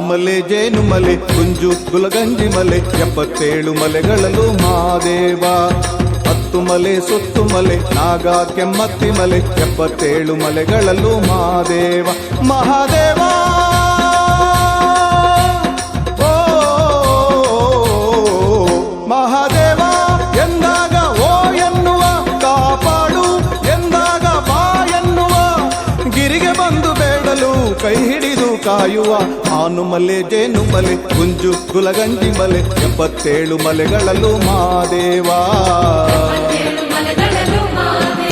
ಮಲೆ, ಜೇನು ಮಲೆ ಗುಂಜು ಗುಲಗಂಜಿ ಮಲೆ, ಎಪ್ಪತ್ತೇಳು ಮಲೆಗಳಲ್ಲೂ ಮಹಾದೇವ. ಹತ್ತು ಮಲೆ, ಸುತ್ತು ಮಲೆ, ನಾಗ, ಕೆಮ್ಮತ್ತಿ ಮಲೆ, ಎಪ್ಪತ್ತೇಳು ಮಲೆಗಳಲ್ಲೂ ಮಹಾದೇವ. ಮಹಾದೇವ! ಎಂದಾಗ ಓ ಎನ್ನುವ ಎಂದಾಗ ಬಾ ಗಿರಿಗೆ ಬಂದು ಬೇಡಲು ಕೈ ಹಿಡಿದು ಕಾಯುವ ಆನು ಮಲೆ ಜೇನು ಮಲೆ ಗುಂಜು ಗುಲಗಂಜಿ ಮಲೆ ಎಪ್ಪತ್ತೇಳು ಮಲೆಗಳಲ್ಲೂ ಮಹಾದೇವ ಏಳು ಮಲೆಗಳಲ್ಲೂ ಮಾದೇವ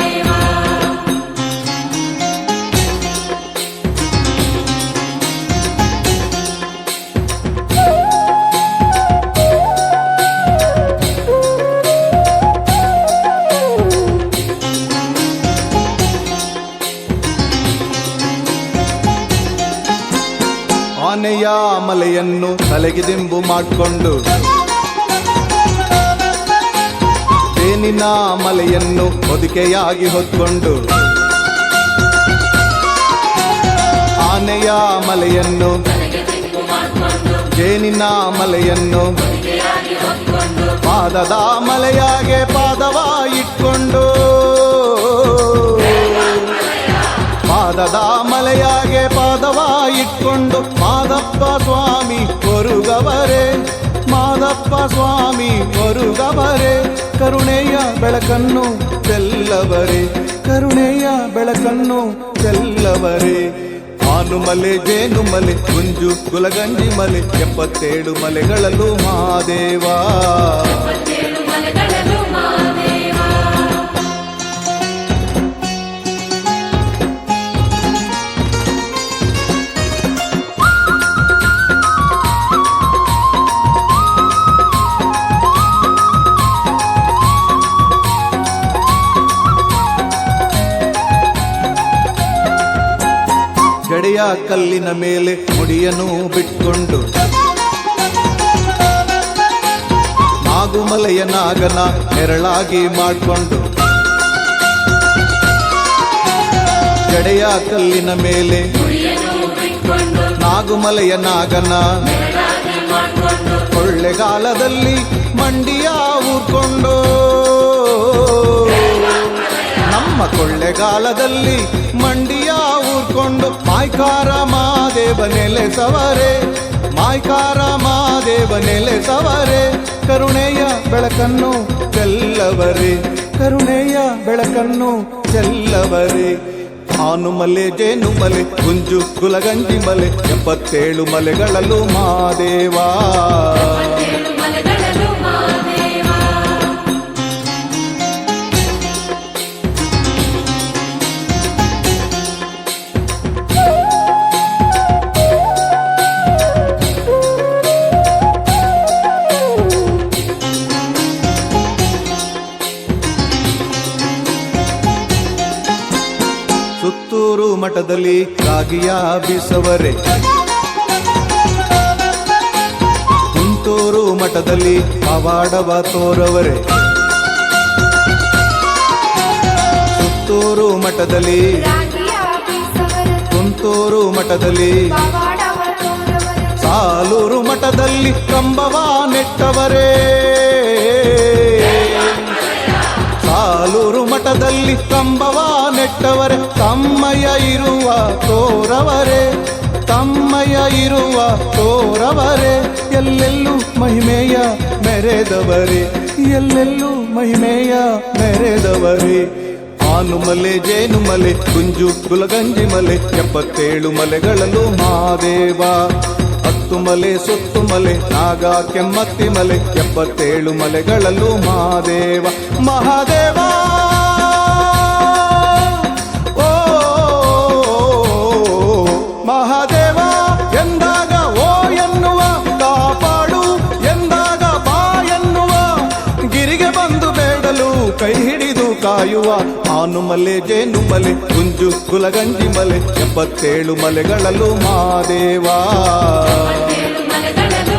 ಮಲೆಯನ್ನು ತಲೆಗೆ ದಿಂಬು ಮಾಡಿಕೊಂಡು. ತೇನಿನ ಮಲೆಯನ್ನು ಹೊದಿಕೆಯಾಗಿ ಹೊತ್ಕೊಂಡು. ಆನೆಯ ಮಲೆಯನ್ನು ಜೇನಿನ ಮಲೆಯನ್ನು ಪಾದದ ಮಲೆಯಾಗೆ ಪಾದವ ಇಟ್ಕೊಂಡು ಮಲೆಯಾಗೆ ಪಾದವ ಇಟ್ಕೊಂಡು ಮಾದಪ್ಪ ಸ್ವಾಮಿ ಹೊರುಗವರೇ, ಮಾದಪ್ಪ ಸ್ವಾಮಿ ಹೊರುಗವರೇ, ಕರುಣೆಯ ಬೆಳಕನ್ನು ಚೆಲ್ಲವರೇ, ಕರುಣೆಯ ಬೆಳಕನ್ನು ಚೆಲ್ಲವರೇ. ಮಲೆ ಜೇನು ಮಲೆ ಗುಂಜು ಗುಲಗಂಜಿ ಮಲೆ ಎಪ್ಪತ್ತೇಳು ಮಲೆಗಳಲ್ಲೂ ಮಾದೇವ ಜಡೆಯ ಕಲ್ಲಿನ ಮೇಲೆ ಮುಡಿಯನು ಬಿಟ್ಕೊಂಡು. ನಾಗುಮಲೆಯ ನಾಗನ ನೆರಳಾಗಿ ಮಾಡಿಕೊಂಡು. ಜಡೆಯ ಕಲ್ಲಿನ ಮೇಲೆ ನಾಗುಮಲೆಯ ನಾಗನ ಕೊಳ್ಳೆಗಾಲದಲ್ಲಿ ಮಂಡಿಯ ಊರ್ಕೊಂಡು. ನಮ್ಮ ಕೊಳ್ಳೆಗಾಲದಲ್ಲಿ ಮಂಡಿಯ ಊರ್ಕೊಂಡು ಮಾಯ್ಕಾರ ಮಾದೇವ ನೆಲೆಸವರೆ, ಮಾಯ್ಕಾರ ಮಾದೇವ ನೆಲೆಸವರೆ, ಕರುಣೆಯ ಬೆಳಕನ್ನು ಚೆಲ್ಲವರೇ, ಕರುಣೆಯ ಬೆಳಕನ್ನು ಚೆಲ್ಲವರೇ. ಹಾನು ಮಲೆ, ಜೇನು ಮಲೆ, ಗುಂಜು ಕುಲಗಂಜಿ ಮಲೆ, ಎಪ್ಪತ್ತೇಳು ಮಲೆಗಳಲ್ಲೂ ಮಾದೇವ ಸುತ್ತೂರು ಮಠದಲ್ಲಿ ರಾಗಿಯ ಬೀಸವರೆ ಕುಂತೂರು ಮಠದಲ್ಲಿ ಪವಾಡವ ತೋರವರೆ. ಸುತ್ತೂರು ಮಠದಲ್ಲಿ ತುಂತೂರು ಮಠದಲ್ಲಿ ಸಾಲೂರು ಮಠದಲ್ಲಿ ಕಂಬವ ನೆಟ್ಟವರೇ. ಸಾಲೂರು ಮಠದಲ್ಲಿ ಕಂಬವ ನೆಟ್ಟವರೆ ತಮ್ಮಯ ಇರುವ ತೋರವರೆ ತಮ್ಮಯ ಇರುವ ತೋರವರೆ, ಎಲ್ಲೆಲ್ಲೂ ಮಹಿಮೆಯ ಮೆರೆದವರೇ, ಎಲ್ಲೆಲ್ಲೂ ಮಹಿಮೆಯ ಮೆರೆದವರೇ. ಆನುಮಲೆ ಜೇನುಮಲೆ, ಗುಂಜು ಕುಲಗಂಜಿ ಮಲೆ ಎಪ್ಪತ್ತೇಳು ಮಲೆಗಳಲ್ಲೂ ಮಹಾದೇವ. ಹತ್ತು ಮಲೆ, ಸುತ್ತು ಮಲೆ, ನಾಗ, ಕೆಮ್ಮತ್ತಿ ಮಲೆ ಎಪ್ಪತ್ತೇಳು ಮಲೆಗಳಲ್ಲೂ ಮಹಾದೇವ. ಮಹಾದೇವ! ಕೈ ಹಿಡಿದು ಕಾಯುವ ಆನು ಮಲೆ ಜೇನು ಮಲೆ ಗುಂಜು ಕುಲಗಂಜಿ ಮಲೆ ಎಪ್ಪತ್ತೇಳು ಮಲೆಗಳಲ್ಲೂ ಮಲೆಗಳಲ್ಲೂ